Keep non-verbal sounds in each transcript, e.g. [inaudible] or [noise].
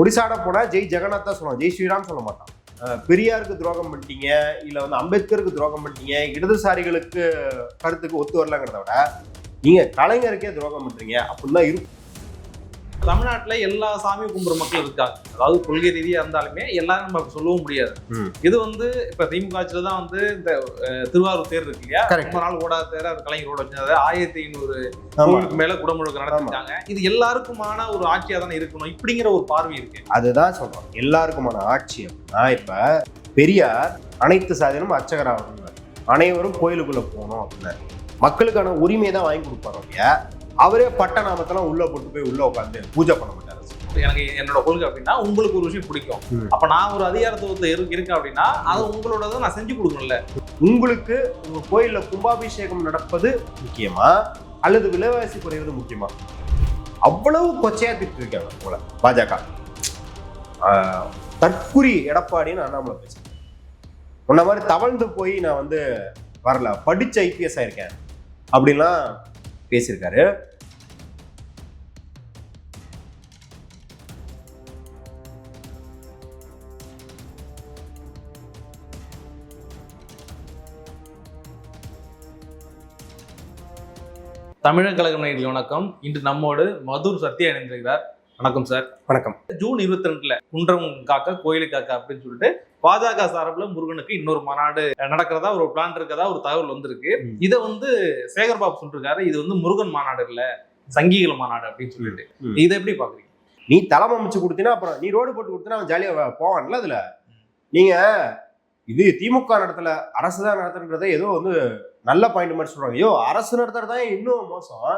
ஒடிசாட போனால் ஜெய் ஜெகநாத் தான் சொல்லுவான் ஜெய் ஸ்ரீராம் சொல்ல மாட்டான். பெரியாருக்கு துரோகம் பண்ணிட்டீங்க இல்லை வந்து அம்பேத்கருக்கு துரோகம் பண்ணிட்டீங்க இடதுசாரிகளுக்கு கருத்துக்கு ஒத்து வரலங்கிறத விட நீங்கள் கலைஞருக்கே துரோகம் பண்ணுறீங்க அப்படின்னு தான் இருக்கும். தமிழ்நாட்டுல எல்லா சாமி கும்பிட்ற மக்கள் இருக்காங்க. அதாவது கொள்கை ரீதியா இருந்தாலுமே எல்லாரும் நம்ம சொல்லவும் முடியாது. இது வந்து இப்ப திமுக ஆட்சியில தான் வந்து இந்த திருவாரூர் தேர் இருக்கு இல்லையா. ரொம்ப நாள் ஓடாத தேர் அது கலைஞரோட வச்சது ஆயிரத்தி ஐநூறு. கோவிலுக்கு மேல குடமுழுக்கு நடத்திருக்காங்க. இது எல்லாருக்குமான ஒரு ஆட்சியா தானே இருக்கணும். இப்படிங்கிற ஒரு பார்வை இருக்கு. அதுதான் சொல்றோம். எல்லாருக்குமான ஆட்சி அப்படின்னா இப்ப பெரியார் அனைத்து சாதியிலும் அர்ச்சகராக அனைவரும் கோயிலுக்குள்ள போகணும் அப்படின்னாரு. மக்களுக்கான உரிமையை தான் வாங்கி கொடுப்பாரு இல்லையா? அவரே பட்ட நாமத்தெல்லாம் உள்ள போட்டு போய் உள்ள உட்காந்து பூஜை பண்ண மாட்டாரு. எனக்கு என்னோட கொள்கை அப்படின்னா உங்களுக்கு ஒரு விஷயம் பிடிக்கும். அப்ப நான் ஒரு அதிகாரத்துவத்தை இரு இருக்கேன் அப்படின்னா அது உங்களோட நான் செஞ்சு கொடுக்கணும்ல. உங்களுக்கு உங்க கோயில்ல கும்பாபிஷேகம் நடப்பது முக்கியமா? அல்லது விலைவாசி குறைவது முக்கியமா? அவ்வளவு கொச்சையா திட்டு இருக்காங்க போல பாஜக. ஆஹ், தற்குறி எடப்பாடின்னு அண்ணாமலை பேசுறேன். உன்ன மாதிரி தவழ்ந்து போய் நான் வந்து வரல. படிச்ச ஐபிஎஸ் ஆயிருக்கேன் அப்படின்லாம் பேசியிருக்காரு. தமிழக கழக நேரில் வணக்கம். இன்று நம்மோடு மதுர் சத்யா இணைந்திருக்கிறார். வணக்கம் சார். வணக்கம். ஜூன் இருபத்தி ரெண்டுல குன்றம் காக்க கோயிலு காக்க அப்படின்னு சொல்லிட்டு பாஜக சார்பில் முருகனுக்கு இன்னொரு மாநாடு நடக்கிறதா ஒரு பிளான் இருக்கதா ஒரு தகவல் வந்திருக்கு. இதை வந்து சேகர்பாபு சொல்லிருக்காரு. இது வந்து முருகன் மாநாடு இல்ல சங்கிகள் மாநாடு அப்படின்னு சொல்லிட்டு. இதை எப்படி பாக்குறீங்க நீ தளம் அமைச்சு கொடுத்தீங்கன்னா அப்புறம் நீ ரோடு போட்டு கொடுத்தீங்கன்னா அவன் ஜாலியா போவான்ல அதுல. நீங்க இது திமுக நடத்தல அரசு தான் நடத்துறத ஏதோ வந்து நல்ல பாயிண்ட் மாதிரி சொல்றாங்க. ஐயோ அரசு நடத்துறதா இன்னும் மோசம்.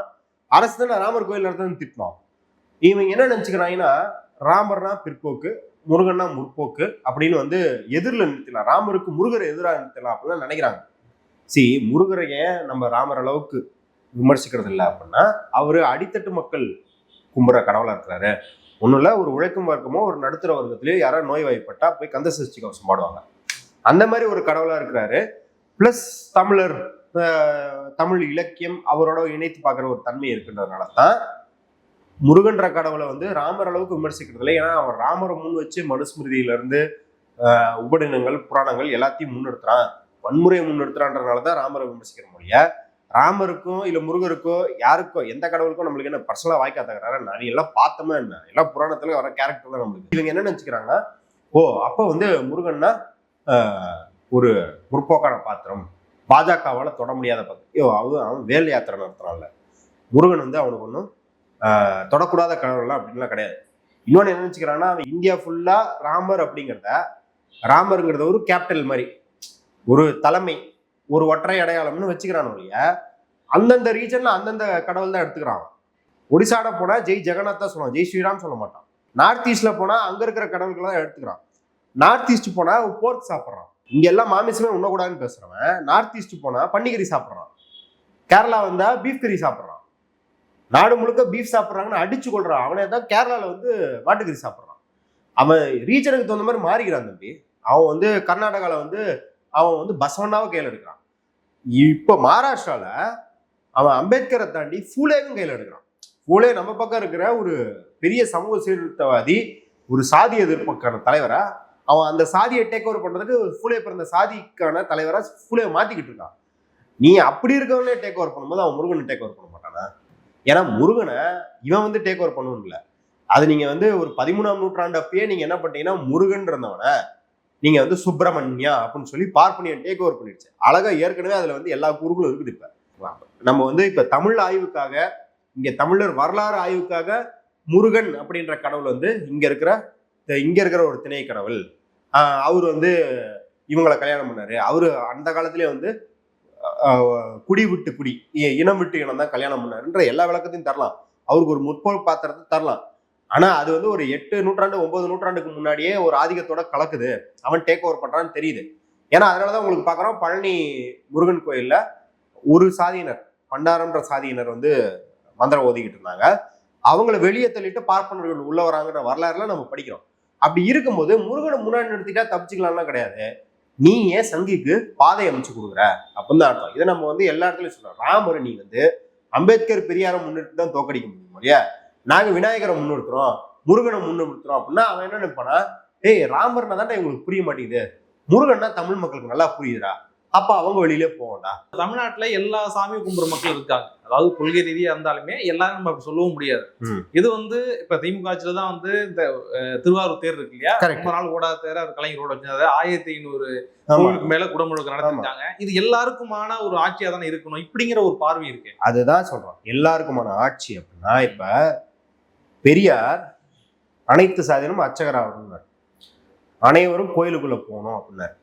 அரசு தானே ராமர் கோயில் நடத்துறதுன்னு திட்டணும் இவங்க என்ன நினைச்சுக்கிறாங்கன்னா ராமர்னா பிற்போக்கு முருகன்னா முற்போக்கு அப்படின்னு வந்து எதிரில் நிறுத்தலாம் ராமருக்கு முருகரை எதிராக நிறுத்தலாம் அப்படின்னு நினைக்கிறாங்க. சி முருகரை ஏன் நம்ம ராமர் அளவுக்கு விமர்சிக்கிறது இல்லை அப்படின்னா அவர் அடித்தட்டு மக்கள் கும்புற கடவுளாக இருக்கிறாரு. ஒன்றும் இல்லை ஒரு உழைக்கும் வர்க்கமோ ஒரு நடுத்தர வர்க்கத்திலேயோ யாராவது நோய் வாய்ப்பட்டா போய் கந்த சஷ்டி கவசம் பாடுவாங்க. அந்த மாதிரி ஒரு கடவுளாக இருக்கிறாரு. ப்ளஸ் தமிழர் தமிழ் இலக்கியம் அவரோட இணைத்து பார்க்குற ஒரு தன்மை இருக்குன்றதுனால தான் முருகன்ற கடவுளை வந்து ராமர் அளவுக்கு விமர்சிக்கிறது இல்லை ஏன்னா அவன் ராமரை முன் வச்சு மனுஸ்மிருதியிலிருந்து உபநிடங்கள் புராணங்கள் எல்லாத்தையும் முன்னெடுத்துறான். வன்முறையை முன்னெடுத்துறான்றனால தான் ராமரை விமர்சிக்கிற மொழிய. ராமருக்கும் இல்லை முருகருக்கோ யாருக்கோ எந்த கடவுளுக்கும் நம்மளுக்கு என்ன பர்சனலாக வாய்க்கா தகுறாரு நான் எல்லாம் பார்த்தோமே என்ன? எல்லாம் புராணத்துல வர கேரக்டர் தான் நம்மளுக்கு. இவங்க என்ன நினச்சிக்கிறாங்கன்னா ஓ அப்போ வந்து முருகன்னா ஒரு முற்போக்கான பாத்திரம். பாஜகவால் தொட முடியாத பாத்திரம். ஐயோ அவன் அவன் வேல் யாத்திரை நடத்துறான்ல. முருகன் வந்து அவனுக்கு ஒன்றும் தொடக்கூடாத கடவுள்லாம் அப்படின்லாம் கிடையாது. இன்னொன்று என்ன நினச்சிக்கிறாங்கன்னா அவன் இந்தியா ஃபுல்லாக ராமர் அப்படிங்கிறத ராமருங்கிறத ஒரு கேபிட்டல் மாதிரி ஒரு தலைமை ஒரு ஒற்றை அடையாளம்னு வச்சுக்கிறான் ஒழிய அந்தந்த ரீஜனில் அந்தந்த கடவுள் தான் எடுத்துக்கிறான். ஒடிசாட போனால் ஜெய் ஜெகநாத் தான் சொல்லுவான் ஜெய் ஸ்ரீராம் சொல்ல மாட்டான். நார்த் ஈஸ்டில் போனால் அங்கே இருக்கிற கடவுள்களை தான் எடுத்துக்கிறான். நார்த் ஈஸ்ட் போனால் போர்க் சாப்பிட்றான். இங்கே எல்லாம் மாமிசமே உண்ணக்கூடாதுன்னு பேசுகிறவன் நார்த் ஈஸ்ட் போனால் பன்னிக்கறி சாப்பிட்றான். கேரளா வந்தால் பீஃப் கறி சாப்பிட்றான். நாடு முழுக்க பீஃப் சாப்பிட்றாங்கன்னு அடிச்சு கொள்றான். அவனே தான் கேரளால வந்து மாட்டுக்கறி சாப்பிட்றான். அவன் ரீஜனுக்கு தகுந்த மாதிரி மாறிக்கிறான் தம்பி. அவன் வந்து கர்நாடகால வந்து அவன் வந்து பசவண்ணாவை கையில் எடுக்கிறான். இப்போ மகாராஷ்டிரால அவன் அம்பேத்கரை தாண்டி ஃபூலேவும் கையில் எடுக்கிறான். ஃபூலே நம்ம பக்கம் இருக்கிற ஒரு பெரிய சமூக சீர்திருத்தவாதி ஒரு சாதி எதிர்ப்புக்கான தலைவரை அவன் அந்த சாதியை டேக் ஓவர் பண்றதுக்கு ஃபூலே பிறந்த சாதிக்கான தலைவராக ஃபூலே மாத்திக்கிட்டு இருக்கான். நீ அப்படி இருக்கவனே டேக் ஓவர் பண்ணும்போது அவன் முருகன் டேக் ஓவர் பண்ண ஏன்னா முருகனை இவன் வந்து டேக் ஓவர் பண்ணணும் அது நீங்க வந்து ஒரு பதிமூணாம் நூற்றாண்டு அப்பயே நீங்க என்ன பண்ணிட்டீங்கன்னா முருகன் இருந்தவனை நீங்க வந்து சுப்பிரமணியா அப்படின்னு சொல்லி பார்ப்பனியன் டேக் ஓவர் பண்ணிடுச்சு. அழகா ஏற்கனவே அதுல வந்து எல்லா கூறுகளும் இருக்குது இப்ப. நம்ம வந்து இப்ப தமிழ் ஆய்வுக்காக இங்க தமிழர் வரலாறு ஆய்வுக்காக முருகன் அப்படின்ற கடவுள் வந்து இங்க இருக்கிற இங்க இருக்கிற ஒரு திணை கடவுள் அவர் வந்து இவங்களை கல்யாணம் பண்ணாரு. அவரு அந்த காலத்திலே வந்து குடி விட்டு குடி. இனம் விட்டு இனம் தான் கல்யாணம் பண்ணாருன்ற எல்லா விளக்கத்தையும் தரலாம். அவருக்கு ஒரு முற்போல் பாத்திரத்தை தரலாம். ஆனா அது வந்து ஒரு எட்டு நூற்றாண்டு ஒன்பது நூற்றாண்டுக்கு முன்னாடியே ஒரு ஆதிக்கத்தோட கலக்குது. அவன் டேக் ஓவர் பண்றான்னு தெரியுது. ஏன்னா அதனாலதான் உங்களுக்கு பாக்குறோம் பழனி முருகன் கோயில்ல ஒரு சாதியினர் பண்டாரம்ன்ற சாதியினர் வந்து மந்திரம் ஓதிக்கிட்டு இருந்தாங்க. அவங்கள வெளியே தள்ளிட்டு பார்ப்பனர்கள் உள்ள வராங்கன்ற வரலாறுல நம்ம படிக்கிறோம். அப்படி இருக்கும்போது முருகனை முன்னாடி நிறுத்திட்டா தப்பிச்சுக்கலாம்லாம் கிடையாது. நீ ஏன் சங்கிக்கு பாதை அமைச்சு கொடுக்குற. அப்படின்னு தான் அர்த்தம். இதை நம்ம வந்து எல்லா இடத்துலயும் சொல்றோம் ராமர் நீ வந்து அம்பேத்கர் பெரியாரை முன்னிட்டு தான் தோக்கடிக்க முடியும் இல்லையா? நாங்க விநாயகரை முன்னிறுத்துறோம். முருகனை முன்னிறுத்துறோம் அப்படின்னா அவன் என்ன நினைப்பானா? ஏய் ராமர்னா தான் இவங்களுக்கு புரிய மாட்டேங்குது. முருகன்னா தமிழ் மக்களுக்கு நல்லா புரியுதுடா. அப்ப அவங்க வெளியிலே போவோம்டா தமிழ்நாட்டுல எல்லா சாமி கும்பிடுற மக்கள் இருக்காங்க. அதாவது கொள்கை ரீதியா இருந்தாலுமே எல்லாரும் நம்ம சொல்லவும் முடியாது. இது வந்து இப்ப திமுக ஆட்சியில தான் வந்து இந்த திருவாரூர் தேர் இருக்கு இல்லையா. ரொம்ப நாள் ஓடாத தேர அவர் கலைஞரோட வச்சது ஆயிரத்தி ஐநூறு கோவிலுக்கு மேல குடமுழுக்கு நடத்திருக்காங்க. இது எல்லாருக்குமான ஒரு ஆட்சியா தானே இருக்கணும். இப்படிங்கிற ஒரு பார்வை இருக்கு. அதுதான் சொல்றோம். எல்லாருக்குமான ஆட்சி அப்படின்னா இப்ப பெரியார் அனைத்து சாதியிலும் அர்ச்சகராகணும்னார். அனைவரும் கோயிலுக்குள்ள போகணும் அப்படின்னாரு.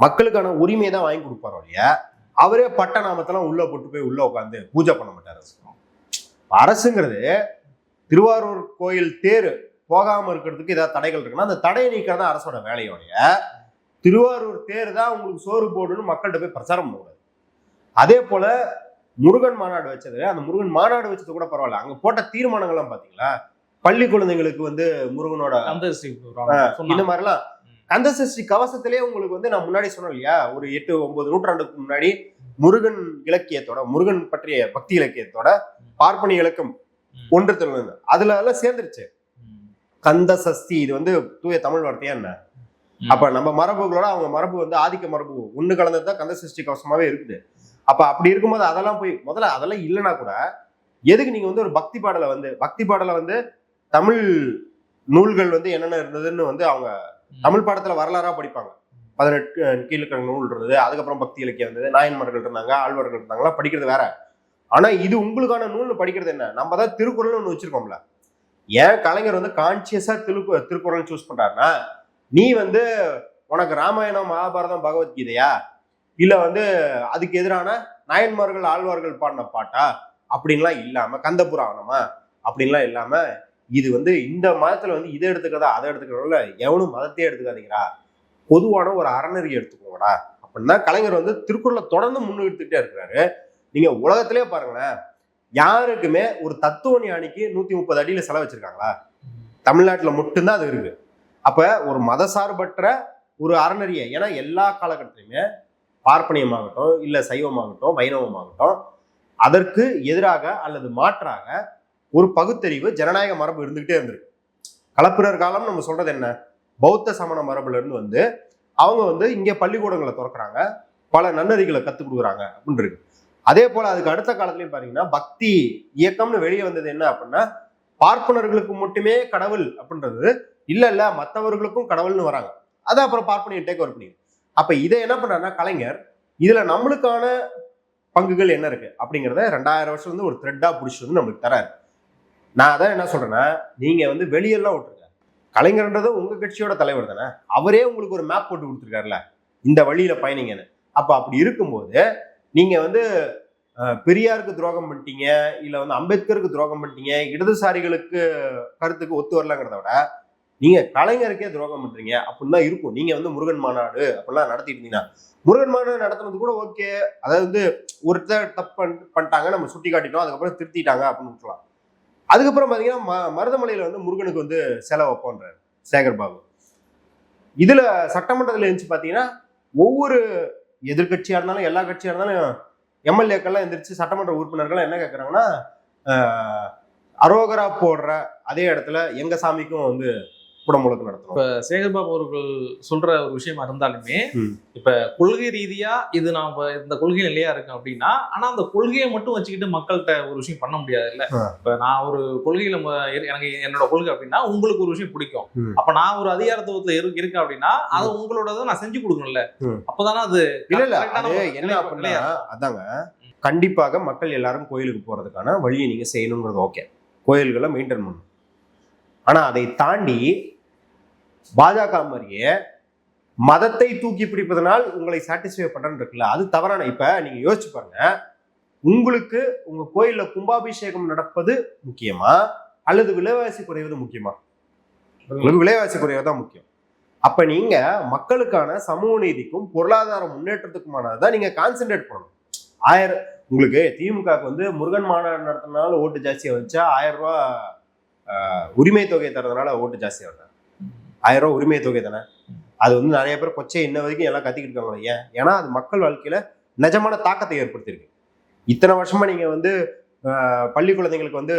மக்களுக்கான உரிமையை தான் வாங்கி கொடுப்பாரோ இல்லையா? அவரே பட்ட நாமத்தெல்லாம் உள்ள போட்டு போய் உள்ள உட்காந்து பூஜை பண்ண மாட்டாரு அரசுங்கிறது திருவாரூர் கோயில் தேர் போகாம இருக்கிறதுக்கு ஏதாவது தடைகள் இருக்குன்னா அந்த தடையை நீக்கிறது தான் அரசோட வேலையோடைய திருவாரூர் தேர் தான் உங்களுக்கு சோறு போடுன்னு மக்கள்கிட்ட போய் பிரச்சாரம் பண்ணக்கூடாது. அதே போல முருகன் மாநாடு வச்சது அந்த முருகன் மாநாடு வச்சது கூட பரவாயில்ல. அங்க போட்ட தீர்மானங்கள்லாம் பாத்தீங்களா? பள்ளி குழந்தைங்களுக்கு வந்து முருகனோட இந்த மாதிரிலாம் கந்த சஷ்டி கவசத்திலே உங்களுக்கு வந்து நான் முன்னாடி சொன்னேன் இல்லையா ஒரு எட்டு ஒன்பது நூற்றாண்டுக்கு முன்னாடி முருகன் இலக்கியத்தோட முருகன் பற்றிய பக்தி இலக்கியத்தோட பார்ப்பனிய இலக்கம். ஒன்று திருந்தது அதுல எல்லாம் சேர்ந்துருச்சு. கந்த சஷ்டி இது வந்து தூய தமிழ் வார்த்தையா என்ன. அப்ப நம்ம மரபுகளோட அவங்க மரபு வந்து ஆதிக்க மரபு ஒண்ணு கலந்தது தான் கந்த சஷ்டி கவசமாவே இருக்குது அப்ப அப்படி இருக்கும்போது அதெல்லாம் போய் முதல்ல அதெல்லாம் இல்லைன்னா கூட எதுக்கு நீங்க வந்து ஒரு பக்தி பாடலை வந்து பக்தி பாடலை வந்து தமிழ் நூல்கள் வந்து என்னென்ன இருந்ததுன்னு வந்து அவங்க தமிழ் பாடத்துல வரலாறா படிப்பாங்க. பதினெட்டு கீழ்கணக்கு நூல் இருந்தது அதுக்கப்புறம் பக்தி இலக்கியம் இருந்தது நாயன்மார்கள் இருந்தாங்க ஆழ்வார்கள் இருந்தாங்களா படிக்கிறது வேற. ஆனா இது உங்களுக்கான நூல்னு படிக்கிறது என்ன? நம்ம தான் திருக்குறள்னு ஒன்று வச்சிருக்கோம்ல. ஏன் கலைஞர் வந்து கான்சியஸா திருக்கு திருக்குறள் சூஸ் பண்றாருன்னா நீ வந்து உனக்கு ராமாயணம் மகாபாரதம் பகவத்கீதையா? இல்ல வந்து அதுக்கு எதிரான நாயன்மார்கள் ஆழ்வார்கள் பாடின பாட்டா? அப்படின்லாம் இல்லாம கந்தபுராணமா? அப்படின்லாம் இல்லாம இது வந்து இந்த மதத்துல வந்து இதை எடுத்துக்கிறதா அதை எடுத்துக்கிறதுல எவனும் மதத்தையே எடுத்துக்காதீங்கடா. பொதுவான ஒரு அறநெறி எடுத்துக்கோங்கடா. அப்படின்னா கலைஞர் வந்து திருக்குறளை தொடர்ந்து முன்னெடுத்துக்கிட்டே இருக்கிறாரு. நீங்க உலகத்திலே பாருங்களேன் யாருக்குமே ஒரு தத்துவ ஞானிக்கு நூத்தி முப்பது அடியில செலவு வச்சிருக்காங்களா? தமிழ்நாட்டுல மட்டும்தான் அது இருக்கு. அப்ப ஒரு மத சார்பற்ற ஒரு அறநெறியை ஏன்னா எல்லா காலகட்டத்திலுமே பார்ப்பனியமாகட்டும் இல்ல சைவமாகட்டும் வைணவமாகட்டும் அதற்கு எதிராக அல்லது மாற்றாக ஒரு பகுத்தறிவு ஜனநாயக மரபு இருந்துகிட்டே இருந்திருக்கு. கலப்பிரர் காலம் நம்ம சொல்றது என்ன? பௌத்த சமண மரபுல இருந்து வந்து அவங்க வந்து இங்கே பள்ளிக்கூடங்களை திறக்கிறாங்க பல நன்னறிகளை கத்துக் கொடுக்குறாங்க அப்படின்னு இருக்கு. அதே போல அதுக்கு அடுத்த காலத்துலயும் பாத்தீங்கன்னா பக்தி இயக்கம்னு வெளியே வந்தது என்ன அப்படின்னா பார்ப்பனர்களுக்கு மட்டுமே கடவுள் அப்படின்றது இல்ல இல்ல மற்றவர்களுக்கும் கடவுள்னு வராங்க. அது அப்புறம் பார்ப்பனியம் டேக் ஓவர் பண்ணிது அப்ப இதை என்ன பண்றாருன்னா கலைஞர் இதுல நம்மளுக்கான பங்குகள் என்ன இருக்கு அப்படிங்கிறத ரெண்டாயிரம் வருஷம் வந்து ஒரு த்ரெட்டா பிடிச்சி வந்து நம்மளுக்கு தராரு நான் அதான் என்ன சொல்றேன்னா நீங்க வந்து வெளியெல்லாம் விட்டுருங்க. கலைஞர்ன்றது உங்க கட்சியோட தலைவர் தானே. அவரே உங்களுக்கு ஒரு மேப் போட்டு கொடுத்துருக்காருல. இந்த வழியில பயணிங்கன்னு. அப்ப அப்படி இருக்கும்போது நீங்க வந்து பெரியாருக்கு துரோகம் பண்ணிட்டீங்க இல்ல வந்து அம்பேத்கருக்கு துரோகம் பண்ணிட்டீங்க இடதுசாரிகளுக்கு கருத்துக்கு ஒத்து வரலங்கிறத விட நீங்க கலைஞருக்கே துரோகம் பண்றீங்க அப்படின்னு தான் இருக்கும். நீங்க வந்து முருகன் மாநாடு அப்படிலாம் நடத்திட்டு இருந்தீங்கன்னா முருகன் மாநாடு நடத்துனது கூட ஓகே அதாவது வந்து ஒருத்தர் தப்பு பண்ணிட்டாங்க நம்ம சுட்டி காட்டிட்டோம் அதுக்கப்புறம் திருத்திட்டாங்க அப்படின்னு விட்டுலாம் அதுக்கப்புறம் பார்த்தீங்கன்னா ம மருதமலையில் வந்து முருகனுக்கு வந்து சிலை வைப்போன்றார் சேகர் பாபு. இதில் சட்டமன்றத்தில் இருந்துச்சு பார்த்தீங்கன்னா ஒவ்வொரு எதிர்கட்சியாக இருந்தாலும் எல்லா கட்சியாக இருந்தாலும் எம்எல்ஏக்கள்லாம் எந்திரிச்சு சட்டமன்ற உறுப்பினர்கள்லாம் என்ன கேட்குறாங்கன்னா அரோகரா போடுற அதே இடத்துல எங்க சாமிக்கும் வந்து குடமுழுக்கு நடத்தணும். சேகர்பாபு அவர்கள் சொல்ற ஒரு விஷயமா இருந்தாலுமே. இப்ப கொள்கை ரீதியா இது நாம இந்த கொள்கை நிலையா இருக்கு அப்படின்னா ஆனா அந்த கொள்கையை மட்டும் வச்சுக்கிட்டு மக்கள்கிட்ட ஒரு விஷயம் பண்ண முடியாது இல்ல. இப்ப நான் ஒரு கொள்கையில எனக்கு என்னோட கொள்கை அப்படின்னா உங்களுக்கு ஒரு விஷயம் பிடிக்கும். அப்ப நான் ஒரு அதிகாரத்துவத்துல இரு இருக்கேன் அப்படின்னா அது உங்களோடத நான் செஞ்சு கொடுக்கணும்ல. அப்பதானே அது இல்ல இல்ல. என்ன அப்படின்னா அதாங்க. கண்டிப்பாக மக்கள் எல்லாரும் கோயிலுக்கு போறதுக்கான வழியை நீங்க செய்யணுங்கிறது ஓகே கோயில்களை மெயின்டைன் பண்ணணும். ஆனா அதை தாண்டி பாஜக மாதிரியே மதத்தை தூக்கி பிடிப்பதனால் உங்களை சாட்டிஸ்ஃபை பண்றேன்னு இருக்குல்ல அது தவறான. இப்ப நீங்க யோசிச்சு பாருங்க. உங்களுக்கு உங்க கோயில்ல கும்பாபிஷேகம் நடப்பது முக்கியமா? அல்லது விலைவாசி குறைவது முக்கியமா? உங்களுக்கு விலைவாசி குறைவது தான் முக்கியம். அப்ப நீங்க மக்களுக்கான சமூக நீதிக்கும் பொருளாதார முன்னேற்றத்துக்குமானதான் நீங்க கான்சென்ட்ரேட் பண்ணணும். ஆயிரம் உங்களுக்கு திமுகவுக்கு வந்து முருகன் மாநாடு நடத்தினால ஓட்டு ஜாஸ்தியா வந்துச்சா? ஆயிரம் ரூபாய் உரிமை தொகை தரதுனால ஓட்டு ஜாஸ்தியா வருதா? ஆயிரம் ரூபா உரிமை தொகை தானே? அது வந்து நிறைய பேர் கொச்சை இன்ன வரைக்கும் எல்லாம் கத்திக்கிட்டு இருக்காங்க ஏன்? ஏன்னா அது மக்கள் வாழ்க்கையில நிஜமான தாக்கத்தை ஏற்படுத்தியிருக்கு. இத்தனை வருஷமா நீங்க வந்து பள்ளி குழந்தைங்களுக்கு வந்து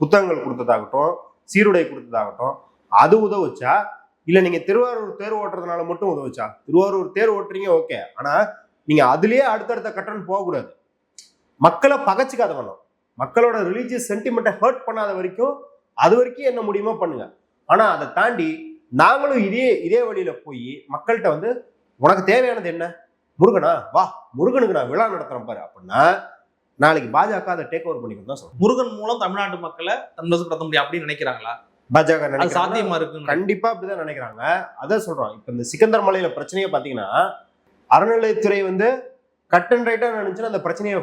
புத்தகங்கள் கொடுத்ததாகட்டும் சீருடை கொடுத்ததாகட்டும் அது உதவுச்சா? இல்ல நீங்க திருவாரூர் தேர் ஓட்டுறதுனால மட்டும் உதவுச்சா? திருவாரூர் தேர் ஓட்டுறீங்க ஓகே. ஆனா நீங்க அதுலயே அடுத்தடுத்த கட்டணம் போகக்கூடாது. மக்களை பகச்சிக்காத வேணும் மக்களோட ரிலீஜியஸ் சென்டிமெண்ட்டை ஹர்ட் பண்ணாத வரைக்கும் அது வரைக்கும் என்ன முடியுமோ பண்ணுங்க. ஆனா அதை தாண்டி நாங்களும் இதே இதே வழியில போய் மக்கள்கிட்ட வந்து உனக்கு தேவையானது என்ன? முருகனா? வா முருகனுக்கு நான் விழா நடத்துறேன் பாரு. அப்படின்னா நாளைக்கு பாஜக அதை டேக் ஓவர் பண்ணிக்கணும் தான் முருகன் மூலம் தமிழ்நாட்டு மக்களை சந்தோஷப்படுத்த முடியும் அப்படின்னு நினைக்கிறாங்களா? பாஜக சாத்தியமா இருக்குன்னு. கண்டிப்பா அப்படிதான் நினைக்கிறாங்க. அதான் சொல்றோம். இப்ப இந்த சிக்கந்தர் மலையில பிரச்சனையே பாத்தீங்கன்னா அறநிலையத்துறை வந்து கட் அண்ட் ரைட்டா நினைச்சுன்னா அந்த பிரச்சனையை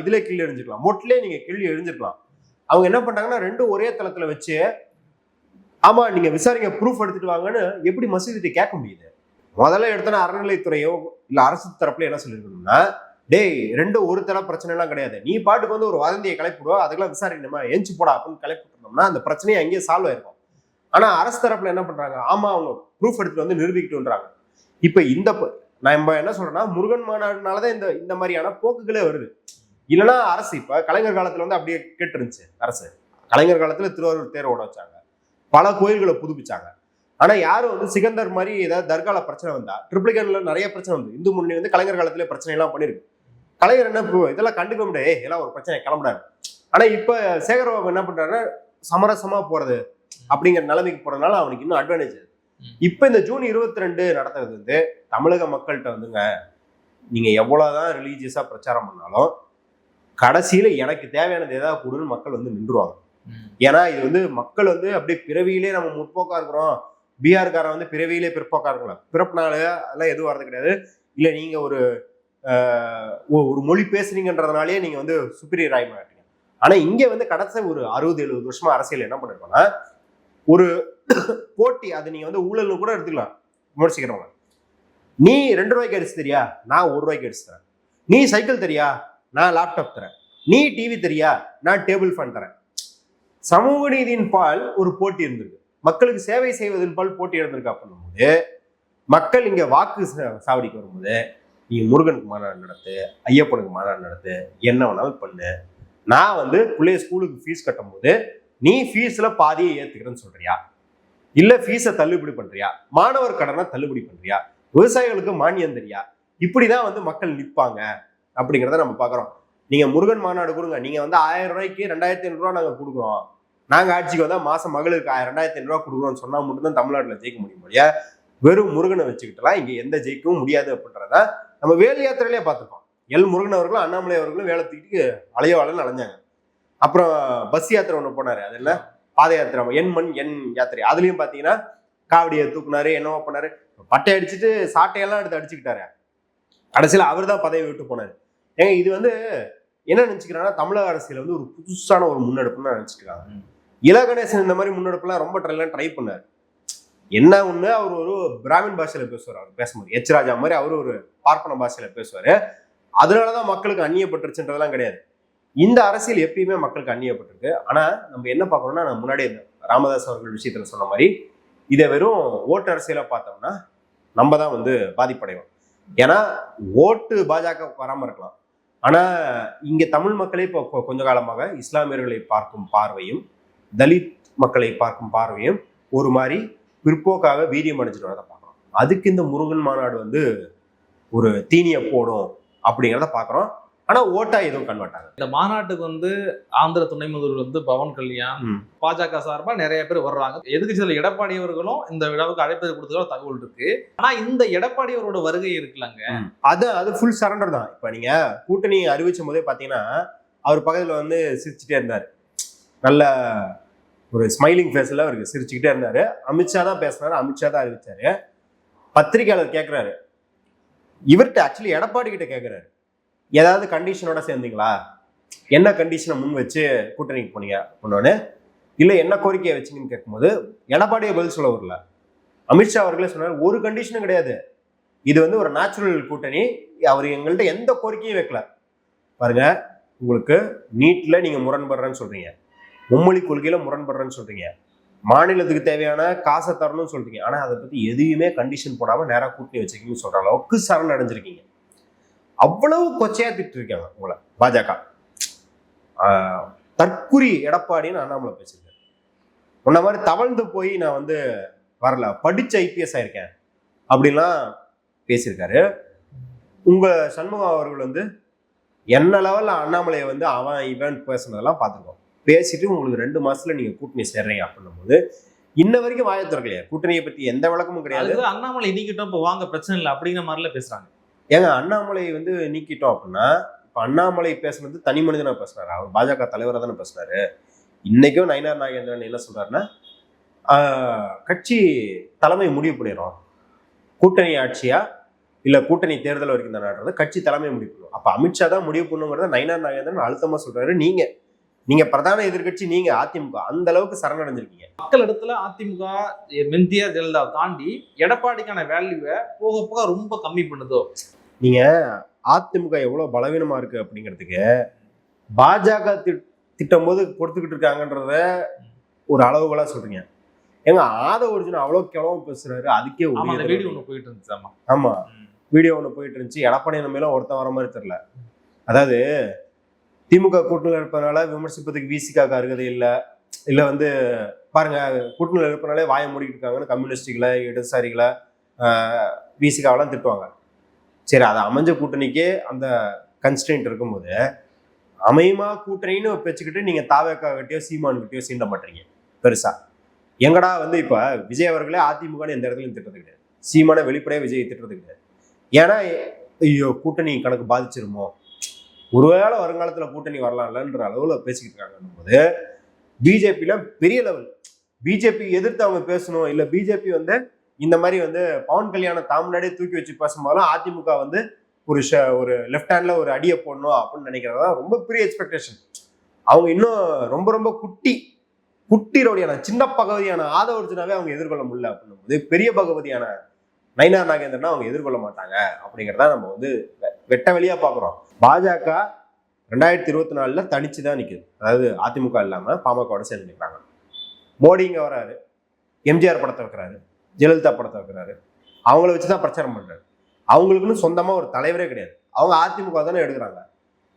இதுல கிள்ளி எரிஞ்சிருக்கலாம் மொட்டிலே நீங்க கிள்ளி எரிஞ்சிருக்கலாம் அவங்க என்ன பண்றாங்கன்னா ரெண்டும் ஒரே தளத்துல வச்சு ஆமா நீங்க விசாரிங்க ப்ரூஃப் எடுத்துட்டு வாங்கன்னு எப்படி மசூதிட்டு கேட்க முடியுது? முதல்ல எடுத்தனா அறநிலைத்துறையோ இல்ல அரசு தரப்புல என்ன சொல்லிருக்கணும்னா டேய் ரெண்டு ஒரு தர பிரச்சனை எல்லாம் கிடையாது. நீ பாட்டுக்கு வந்து ஒரு வதந்தியை கிளப்பிடுவோம் அதுக்கெல்லாம் விசாரிக்கணுமா எஞ்சி போடா அப்படின்னு கிளப்பி அந்த பிரச்சனையை அங்கேயே சால்வ் ஆயிருக்கும். ஆனா அரசு தரப்புல என்ன பண்றாங்க? ஆமா அவங்க ப்ரூஃப் எடுத்துட்டு வந்து நிரூபிக்கிட்டுன்றாங்க இப்ப இந்த நான் நம்ம என்ன சொல்றேன்னா முருகன் மாநாடுனாலதான் இந்த இந்த மாதிரியான போக்குகளே வருது. இல்லைன்னா அரசு இப்ப கலைஞர் காலத்துல வந்து அப்படியே கேட்டு இருந்துச்சு அரசு. கலைஞர் காலத்துல திருவாரூர் தேர் ஓட வச்சாங்க. பல கோயில்களை புதுப்பிச்சாங்க. ஆனா யாரும் வந்து சிகந்தர் மாதிரி ஏதாவது தர்கால பிரச்சனை வந்தா ட்ரிப்ளிகன்ல நிறைய பிரச்சனை வந்து இந்து முன்னணி வந்து கலைஞர் காலத்துல பிரச்சனை எல்லாம் பண்ணிருக்கு. கலைஞர் என்ன இதெல்லாம் கண்டுக்க முடியாது. எல்லாம் இதெல்லாம் ஒரு பிரச்சனை கிளம்புறாரு. ஆனா இப்ப சேகரபாபு என்ன பண்றாருன்னா சமரசமா போறது அப்படிங்கிற நிலைமைக்கு போறதுனால அவனுக்கு இன்னும் அட்வான்டேஜ் இப்போ இப்ப இந்த ஜூன் இருபத்தி ரெண்டு நடத்துறது வந்து தமிழக மக்கள்கிட்ட வந்துங்க நீங்க எவ்வளவுதான் ரிலீஜியஸா பிரச்சாரம் பண்ணாலும் கடைசியில எனக்கு தேவையானது ஏதாவது கொடுன்னு மக்கள் வந்து நின்றுவாங்க ஏன்னா இது வந்து மக்கள் வந்து அப்படியே பிறவியிலே நம்ம முற்போக்கா இருக்கிறோம். பீகார்காரன் வந்து பிறவியிலே பிற்போக்கா இருக்கலாம். பிறப்புனால அதெல்லாம் எதுவும் வரது கிடையாது. இல்ல நீங்க ஒரு ஒரு மொழி பேசுறீங்கன்றதுனாலே நீங்க வந்து சுப்பீரியர் ஆகி மாட்டீங்க. ஆனா இங்க வந்து கடைசி ஒரு அறுபது எழுபது வருஷமா அரசியல் என்ன பண்ணிருக்கோம்னா ஒரு [coughs] போட்டி அது நீங்க வந்து ஊழல்னு கூட எடுத்துக்கலாம். விமர்சிக்கிறவங்க. நீ ரெண்டு ரூபாய்க்கு அடிச்சு தெரியா? நான் ஒரு ரூபாய்க்கு அடிச்சு தரேன். நீ சைக்கிள் தெரியா? நான் லேப்டாப் தரேன். நீ டிவி தெரியா? நான் டேபிள் ஃபேன் தரேன். சமூக நீதியின் பால் ஒரு போட்டி இருந்திருக்கு. மக்களுக்கு சேவை செய்வதன் பால் போட்டி இருந்திருக்கா பண்ணும்போது மக்கள் இங்க வாக்கு சாவடிக்கு வரும்போது நீ முருகனுக்கு மாநாடு நடத்து ஐயப்பனுக்கு மாநாடு நடத்து என்ன வேணாலும் பண்ணு. நான் வந்து பிள்ளைய ஸ்கூலுக்கு ஃபீஸ் கட்டும்போது நீ ஃபீஸ்ல பாதியை ஏத்துக்கிறேன்னு சொல்றியா? இல்ல ஃபீஸை தள்ளுபடி பண்றியா? மாணவர் கடனை தள்ளுபடி பண்றியா? விவசாயிகளுக்கு மானியம் தெரியா? இப்படிதான் வந்து மக்கள் நிற்பாங்க அப்படிங்கிறத நம்ம பார்க்குறோம் நீங்க முருகன் மாநாடு கொடுங்க. நீங்க வந்து ஆயிரம் ரூபாய்க்கு ரெண்டாயிரத்தி ஐநூறுரூவா நாங்கள் நாங்க கொடுக்குறோம். நாங்க ஆட்சிக்கு வந்தா மாசம் மகளுக்கு ஆயிரம் ரெண்டாயிரத்தி ஐநூறுரூவா கொடுக்குறோம்னு சொன்னா மட்டும்தான் தமிழ்நாட்டுல ஜெயிக்க முடியும் இல்லையா வெறும் முருகனை வச்சுக்கிட்டலாம் இங்க எந்த ஜெயிக்கவும் முடியாது அப்படின்றத நம்ம வேல் யாத்திரையிலே பார்த்துருக்கோம். எல் முருகன் அவர்களும் அண்ணாமலை அவர்களும் வேலை தூக்கிட்டு அலைய வாழன்னு அலைஞ்சாங்க அப்புறம் பஸ் யாத்திரை ஒன்று போனாரு. அது என்ன? பாத யாத்திரை. என் மண் என் யாத்திரை. அதுலயும் பாத்தீங்கன்னா காவடியை தூக்குனாரு என்னவோ பண்ணாரு. பட்டை அடிச்சுட்டு சாட்டையெல்லாம் எடுத்து அடிச்சுக்கிட்டாரு. கடைசியில் அவர் தான் பதவி விட்டு போனாரு. ஏங்க இது வந்து என்ன நினைச்சுக்கிறாங்கன்னா தமிழக அரசியல் வந்து ஒரு புதுசான ஒரு முன்னெடுப்புன்னு நினச்சிக்கிறாங்க. இலகணேசன் இந்த மாதிரி முன்னெடுப்புலாம் ரொம்ப ட்ரெல்லாம் ட்ரை பண்ணார். என்ன ஒண்ணு அவர் ஒரு பிராமின் பாஷையில பேசுவார் அவர் பேசும்போது எச் ராஜா மாதிரி அவர் ஒரு பார்ப்பன பாஷையில பேசுவாரு. அதனாலதான் மக்களுக்கு அந்நியப்பட்டுருச்சுன்றதெல்லாம் கிடையாது. இந்த அரசியல் எப்பயுமே மக்களுக்கு அந்நியப்பட்டிருக்கு. ஆனா நம்ம என்ன பார்க்கணும்னா நான் முன்னாடி ராமதாஸ் அவர்கள் விஷயத்துல சொன்ன மாதிரி இதை வெறும் ஓட்டு அரசியலா பார்த்தோம்னா நம்ம தான் வந்து பாதிப்படைவோம். ஏன்னா ஓட்டு பாஜக வராம இருக்கலாம். ஆனா இங்க தமிழ் மக்களே இப்போ கொஞ்ச காலமாக இஸ்லாமியர்களை பார்க்கும் பார்வையும் தலித் மக்களை பார்க்கும் பார்வையும் ஒரு மாதிரி பிற்போக்காக வீரியம் அடைஞ்சிட்டு வரதை பார்க்குறோம். அதுக்கு இந்த முருகன் மாநாடு வந்து ஒரு தீனியை போடும் அப்படிங்கிறத பார்க்குறோம். ஆனா ஓட்டா எதுவும் கன்வெர்ட் ஆகுது இந்த மாநாட்டுக்கு வந்து ஆந்திர துணை முதல்வர் வந்து பவன் கல்யாண். பாஜக சார்பா நிறைய பேர் வர்றாங்க. எதிர்க்கட்சியில் எடப்பாடி அவர்களும் இந்த விழாவுக்கு அழைப்பது கொடுத்ததா தகவல் இருக்கு. ஆனா இந்த எடப்பாடி அவரோட வருகை இருக்குல்லங்க. அது அது ஃபுல் சரண்டர் தான். இப்போ நீங்க கூட்டணி அறிவிச்சும் போதே பார்த்தீங்கன்னா அவர் பக்கத்துல வந்து சிரிச்சுட்டே இருந்தார். நல்ல ஒரு ஸ்மைலிங் ஃபேஸ்ல அவருக்கு சிரிச்சுக்கிட்டே இருந்தாரு. அமித்ஷா தான் பேசினாரு அமித்ஷா தான் அறிவிச்சாரு. பத்திரிகையாளர் கேட்குறாரு இவர்கிட்ட ஆக்சுவலி எடப்பாடி கிட்ட கேட்குறாரு ஏதாவது கண்டிஷனோட சேர்ந்தீங்களா? என்ன கண்டிஷனை முன் வச்சு கூட்டணிக்கு போனீங்க அப்படின்னோடனே இல்லை என்ன கோரிக்கையை வச்சுங்கன்னு கேட்கும்போது எடப்பாடியை பதில் சொல்ல வரல அமித்ஷா அவர்களே சொன்னார் ஒரு கண்டிஷனும் கிடையாது. இது வந்து ஒரு நேச்சுரல் கூட்டணி. அவர் எங்கள்கிட்ட எந்த கோரிக்கையும் வைக்கல. பாருங்க உங்களுக்கு நீட்டில் நீங்கள் முரண்படுறேன்னு சொல்கிறீங்க மும்மொழி கொள்கையில் முரண்படுறேன்னு சொல்கிறீங்க மாநிலத்துக்கு தேவையான காசை தரணும்னு சொல்கிறீங்க ஆனால் அதை பற்றி எதையுமே கண்டிஷன் போடாமல் நேராக கூட்டணி வச்சுக்கணும்னு சொல்கிற அளவுக்கு சரண் அடைஞ்சிருக்கீங்க அவ்வளவு கொச்சையா திட்டு இருக்காங்க உங்களை பாஜக. தற்குறி எடப்பாடின்னு அண்ணாமலை பேசியிருக்கேன். உன்ன மாதிரி தவழ்ந்து போய் நான் வந்து வரல படிச்ச ஐபிஎஸ் ஆயிருக்கேன் அப்படின்லாம் பேசியிருக்காரு. உங்க சண்முகம் அவர்கள் வந்து என்ன லெவல்ல அண்ணாமலையை வந்து அவன் இவன் பேசுனதெல்லாம் பார்த்துருக்கோம். பேசிட்டு உங்களுக்கு ரெண்டு மாசத்துல நீங்க கூட்டணி சேர்றீங்க அப்படின்னும் போது இன்ன வரைக்கும் வாயை திறக்கலையா. கூட்டணியை பத்தி எந்த விளக்கமும் கிடையாது. அண்ணாமலை இன்னைக்கிட்ட இப்போ வாங்க பிரச்சனை இல்லை அப்படிங்கிற மாதிரில பேசுறாங்க. ஏங்க அண்ணாமலையை வந்து நீக்கிட்டோம் அப்படின்னா இப்போ அண்ணாமலை பேசுனது தனி மனிதனாக பேசுனாரு? அவர் பாஜக தலைவராக தானே பேசுனாரு. இன்னைக்கும் நயனார் நாகேந்திரன் என்ன சொல்றாருன்னா கட்சி தலைமை முடிவு பண்ணிடும் கூட்டணி ஆட்சியா? இல்லை கூட்டணி தேர்தல் வரைக்கும் தானே? கட்சி தலைமை முடிவு பண்ணும். அப்போ அமித்ஷா தான் முடிவு பண்ணுங்கிறத நயனார் நாகேந்திரன் அழுத்தமாக சொல்றாரு நீங்க. நீங்க பிரதான எதிர்க்கட்சி நீங்க அதிமுக. அந்த அளவுக்கு சரணடைஞ்சிருக்கீங்க. மக்கள் இடத்துல அதிமுக மெந்தியா ஜெயலலிதா தாண்டி எடப்பாடிக்கான வேல்யூவை போக போக ரொம்ப கம்மி பண்ணுதோ? நீங்க அதிமுக எவ்வளவு பலவீனமா இருக்கு அப்படிங்கிறதுக்கு பாஜக திட்- திட்டம் போது கொடுத்துக்கிட்டு இருக்காங்கன்றத ஒரு அளவுகளா சொல்றீங்க. ஏங்க ஆத ஒரிஜினல் அவ்வளவு கிளம்ப பேசுறாரு அதுக்கே. வீடியோ ஒண்ணு போயிட்டு இருந்துச்சு ஆமா. ஆமா. வீடியோ ஒன்று போயிட்டு இருந்துச்சு. எடப்பாடி நம்ம எல்லாம் ஒருத்தன் வர மாதிரி தெரியல. அதாவது திமுக கூட்டணியில் இருப்பதனால விமர்சிப்பதுக்கு விசிகாக்கு அருகதை இல்லை. இல்லை வந்து பாருங்க கூட்டணியில் இருப்பனாலே வாயை மூடிட்டு இருக்காங்கன்னு கம்யூனிஸ்டுகளை இடதுசாரிகளை விசிகாவெல்லாம் திட்டுவாங்க. சரி அது அமைஞ்ச கூட்டணிக்கே அந்த கன்ஸ்டன்ட் இருக்கும்போது அமையமா கூட்டணின்னு வச்சுக்கிட்டு நீங்க தாவேக்கா கிட்டயோ சீமான் கிட்டயோ சீண்ட மாட்டீங்க பெருசா. எங்கடா வந்து இப்ப விஜய் அவர்களே அதிமுகன்னு எந்த இடத்துலையும் திட்டது கிடையாது. சீமான வெளிப்படையா விஜய் திட்டுறது கிடையாது. ஏன்னா ஐயோ கூட்டணி கணக்கு பாதிச்சிருமோ? ஒருவேளை வருங்காலத்துல கூட்டணி வரலாம்லன்ற அளவுல பேசிக்கிட்டு இருக்காங்க போது பிஜேபியில் பெரிய லெவல் பிஜேபி எதிர்த்து அவங்க பேசணும் இல்ல பிஜேபி வந்து இந்த மாதிரி வந்து பவன் கல்யாணம் தாம் முன்னாடியே தூக்கி வச்சு பேசும்போதெல்லாம் அதிமுக வந்து ஒரு ஷ ஒரு லெஃப்ட் ஹேண்ட்ல ஒரு அடியை போடணும் அப்படின்னு நினைக்கிறதா ரொம்ப பெரிய எக்ஸ்பெக்டேஷன் அவங்க இன்னும் ரொம்ப ரொம்ப குட்டி குட்டி ரோடியான சின்ன பகவதியான ஆதவர்ஜனாவே அவங்க எதிர்கொள்ள முடியல அப்படின்னும் போது பெரிய பகவதியான நயினார் நாகேந்திரனா அவங்க எதிர்கொள்ள மாட்டாங்க அப்படிங்கிறத நம்ம வந்து வெ- வெட்ட வெளியா பாக்குறோம் பாஜக ரெண்டாயிரத்தி இருபத்தி நாலுல தனிச்சு தான் நிக்குது. அதாவது அதிமுக இல்லாம பாமகவோட சேர்ந்து நிற்கிறாங்க மோடி இங்க வராரு எம்ஜிஆர் படத்தை வைக்கிறாரு. ஜெயலலிதா படத்தை வைக்கிறாரு. அவங்கள வச்சு தான் பிரச்சாரம் பண்ணுறாரு அவங்களுக்குன்னு சொந்தமாக ஒரு தலைவரே கிடையாது. அவங்க அதிமுக தானே எடுக்கிறாங்க.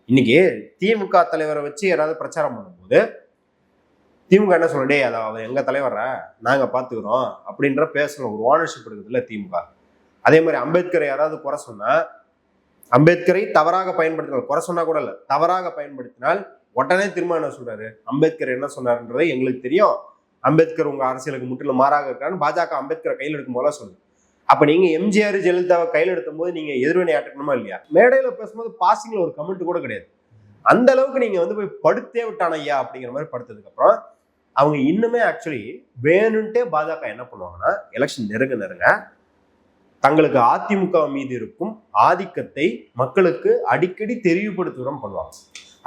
இன்னைக்கு திமுக தலைவரை வச்சு யாராவது பிரச்சாரம் பண்ணும்போது திமுக என்ன சொல்லணும் டேய் அதை அவர் எங்கள் தலைவரை நாங்கள் பார்த்துக்கிறோம் அப்படின்ற பேசணும் ஒரு ஓனர்ஷிப் இருக்குதுல்ல திமுக. அதே மாதிரி அம்பேத்கரை யாராவது குறை சொன்னால் அம்பேத்கரை தவறாக பயன்படுத்தினால் குறை சொன்னால் கூட இல்லை தவறாக பயன்படுத்தினால் உடனே திரும்ப என்ன சொல்கிறாரு அம்பேத்கர் என்ன சொன்னார்ன்றது எங்களுக்கு தெரியும். அம்பேத்கர் உங்க அரசியலுக்கு முற்றிலும் மாறாக இருக்கான்னு பாஜக அம்பேத்கரை கையில் எடுக்கும் போல சொல்லு அப்போ நீங்கள் எம்ஜிஆர் ஜெயலலிதாவை கையில் எடுக்கும் போது நீங்கள் எதிர்வினை ஆட்டணுமா இல்லையா? மேடையில் பேசும்போது பாசிங்கில் ஒரு கமெண்ட் கூட கிடையாது. அந்த அளவுக்கு நீங்கள் வந்து போய் படுத்தே விட்டான ஐயா அப்படிங்கிற மாதிரி படுத்ததுக்கப்புறம் அவங்க இன்னுமே ஆக்சுவலி வேணும்ட்டே பாஜக என்ன பண்ணுவாங்கன்னா எலெக்ஷன் நெருங்க நெருங்க தங்களுக்கு அதிமுக மீது இருக்கும் ஆதிக்கத்தை மக்களுக்கு அடிக்கடி தெரிவுபடுத்துகிறோம் பண்ணுவாங்க.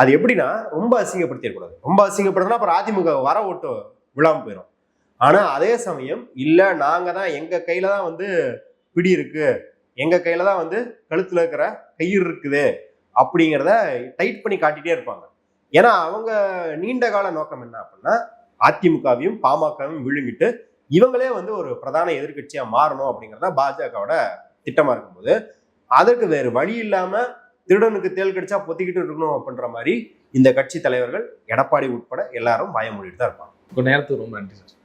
அது எப்படின்னா ரொம்ப அசிங்கப்படுத்திடக்கூடாது. ரொம்ப அசிங்கப்படுத்தினா அப்புறம் அதிமுக வர ஓட்டு விழாம போயிடும் ஆனா அதே சமயம் இல்ல நாங்க தான் எங்க கையில தான் வந்து பிடி இருக்கு. எங்க கையில தான் வந்து கழுத்துல இருக்கிற கயிறு இருக்குது அப்படிங்கிறத டைட் பண்ணி காட்டிட்டே இருப்பாங்க. ஏன்னா அவங்க நீண்ட கால நோக்கம் என்ன அப்படின்னா அதிமுகவையும் பாமகவையும் விழுங்கிட்டு இவங்களே வந்து ஒரு பிரதான எதிர்க்கட்சியா மாறணும் அப்படிங்கிறதா பாஜகவோட திட்டமா இருக்கும்போது அதற்கு வேறு வழி இல்லாம திருடனுக்கு தேல் கடிச்சா பொத்திக்கிட்டு இருக்கணும் அப்படின்ற மாதிரி இந்த கட்சி தலைவர்கள் எடப்பாடி உட்பட எல்லாரும் பயமொழிட்டு தான் இருப்பாங்க. உங்கள் நேரத்துக்கு ரொம்ப நன்றி சார்